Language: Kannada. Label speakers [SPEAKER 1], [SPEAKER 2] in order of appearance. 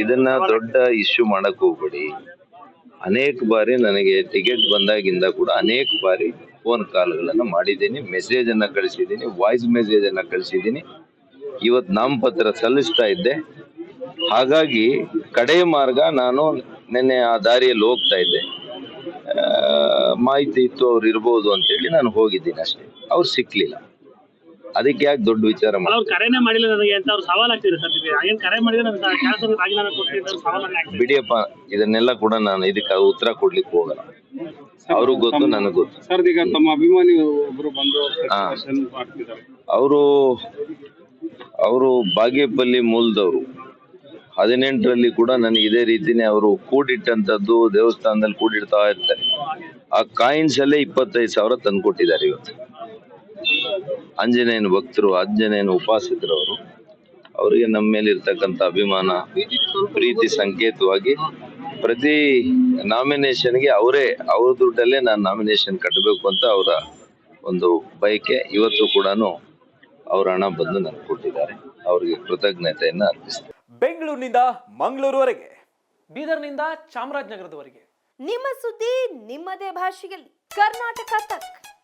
[SPEAKER 1] ಇದನ್ನ ದೊಡ್ಡ ಇಶ್ಯೂ ಮಾಡಕ್ ಹೋಗ್ಬೇಡಿ. ಅನೇಕ ಬಾರಿ ನನಗೆ ಟಿಕೆಟ್ ಬಂದಾಗಿಂದ ಕೂಡ ಅನೇಕ ಬಾರಿ ಫೋನ್ ಕಾಲ್ಗಳನ್ನ ಮಾಡಿದ್ದೀನಿ ಮೆಸೇಜ್ ಅನ್ನ ಕಳಿಸಿದ್ದೀನಿ ವಾಯ್ಸ್ ಮೆಸೇಜ್ ಅನ್ನ ಕಳಿಸಿದ್ದೀನಿ. ಇವತ್ತು ನಾಮಪತ್ರ ಸಲ್ಲಿಸ್ತಾ ಇದ್ದೆ. ಹಾಗಾಗಿ ಕಡೆ ಮಾರ್ಗ ನಾನು ನಿನ್ನೆ ಆ ದಾರಿಯಲ್ಲಿ ಹೋಗ್ತಾ ಇದ್ದೆ. ಮಾಹಿತಿ ಇತ್ತು ಅವ್ರು ಇರ್ಬೋದು ಅಂತೇಳಿ ನಾನು ಹೋಗಿದ್ದೀನಿ ಅಷ್ಟೇ. ಅವ್ರು ಸಿಕ್ಲಿಲ್ಲ. ಅದಕ್ಕೆ ಯಾಕೆ ದೊಡ್ಡ ವಿಚಾರ
[SPEAKER 2] ಅವ್ರು
[SPEAKER 1] ಮಾಡ್ತಾರೆ
[SPEAKER 2] ಕರೆನೇ ಮಾಡಿಲ್ಲ ನನಗೆ ಅಂತ ಅವ್ರು ಸವಾಲ್ ಆಗ್ತಿದೆ ಸರ್ ನಿಮಗೆ ಏನ್ ಕರೆ ಮಾಡಿದ್ರೆ ನನ್ನ ಕೆಲಸ ರಾಜೀನಾಮೆ ಕೊಡ್ತೀನಿ ಅಂತ ಸವಾಲ್ ಆಗ್ತಿದೆ
[SPEAKER 1] ಬಿಡಿಯಪ್ಪ ಇದನ್ನೆಲ್ಲ ಕೂಡ ನಾನು ಇದಕ್ಕೆ ಉತ್ತರ ಕೊಡ್ಲಿಕ್ಕೆ ಹೋಗಲ್ಲ. ಅವ್ರಿಗ್ ಗೊತ್ತು ನನಗ್ ಗೊತ್ತು.
[SPEAKER 3] ಸರ್ ಈಗ ತಮ್ಮ ಅಭಿಮಾನಿ ಒಬ್ರು ಬಂದು
[SPEAKER 1] ಹಾ.
[SPEAKER 3] ಪ್ರಶ್ನೆ ಮಾಡ್ತಿದ್ದಾರೆ
[SPEAKER 1] ಅವರು ಅವರು ಬಾಗೇಪಲ್ಲಿ ಮೂಲದವರು. ಹದಿನೆಂಟರಲ್ಲಿ ಕೂಡ ನನಗೆ ಇದೇ ರೀತಿನೇ ಅವರು ಕೂಡಿಟ್ಟಂತದ್ದು ದೇವಸ್ಥಾನದಲ್ಲಿ ಕೂಡಿಡ್ತಾ ಇರ್ತಾರೆ. ಆ ಕಾಯಿನ್ಸ್ ಅಲ್ಲೇ ಇಪ್ಪತ್ತೈದು ಸಾವಿರ ತಂದ್ಕೊಟ್ಟಿದ್ದಾರೆ ಇವತ್ತು. ಆಂಜನೇಯನ ಭಕ್ತರು ಆಂಜನೇಯನ ಉಪಾಸಕರು ಅವರು ಅವರಿಗೆ ನಮ್ಮ ಮೇಲೆ ಇರ್ತಕ್ಕಂಥ ಅಭಿಮಾನ ಪ್ರೀತಿ ಸಂಕೇತವಾಗಿ ಪ್ರತಿ ನಾಮಿನೇಷನ್ಗೆ ಅವರೇ ಅವ್ರ ದುಡ್ಡಲ್ಲೇ ನಾನು ನಾಮಿನೇಷನ್ ಕಟ್ಟಬೇಕು ಅಂತ ಅವರ ಒಂದು ಬಯಕೆ. ಇವತ್ತು ಕೂಡ ಅವ್ರ ಹಣ ಬಂದು ನನಗೆ ಕೊಟ್ಟಿದ್ದಾರೆ. ಅವರಿಗೆ ಕೃತಜ್ಞತೆಯನ್ನ ಅರ್ಪಿಸಿದೆ
[SPEAKER 4] ಬೆಂಗಳೂರಿನಿಂದ ಮಂಗಳೂರುವರೆಗೆ
[SPEAKER 5] ಬೀದರ್ನಿಂದ ಚಾಮರಾಜನಗರದವರೆಗೆ.
[SPEAKER 6] ನಿಮ್ಮ ಸುದ್ದಿ ನಿಮ್ಮದೇ ಭಾಷೆಯಲ್ಲಿ. ಕರ್ನಾಟಕ ತಕ್.